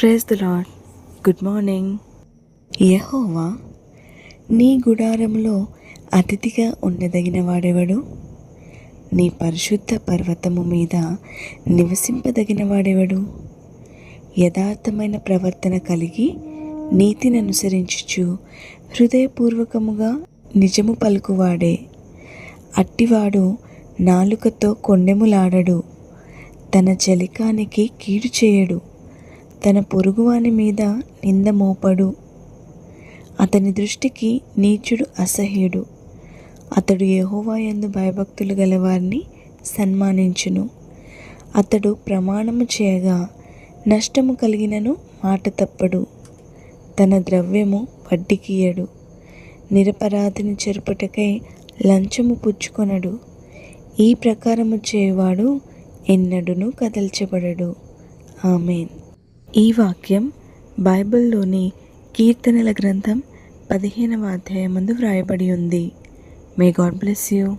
Praise the lord good morning యహోవా నీ గుడారంలో అతిథిగా ఉండదగిన వాడెవడు? నీ పరిశుద్ధ పర్వతము మీద నివసింపదగిన వాడెవడు? యథార్థమైన ప్రవర్తన కలిగి నీతిని అనుసరించుచు హృదయపూర్వకముగా నిజము పలుకువాడే. అట్టివాడు నాలుకతో కొండెములాడడు తన జలికానికి కీడు చేయడు. తన పొరుగువాని మీద నింద మోపడు. అతని దృష్టికి నీచుడు అసహ్యుడు. అతడు యహోవాయందు భయభక్తులు గలవారిని సన్మానించును. అతడు ప్రమాణము చేయగా నష్టము కలిగినను మాట తప్పడు. తన ద్రవ్యము వడ్డీకియడు నిరపరాధిని చెరుపుటకై లంచము పుచ్చుకొనడు. ఈ ప్రకారము చేయవాడు ఎన్నడును కదల్చబడడు. ఆమెన్. ఈ వాక్యం బైబిల్లోని కీర్తనల గ్రంథం పదిహేనవ అధ్యాయమందు వ్రాయబడి ఉంది. May God bless you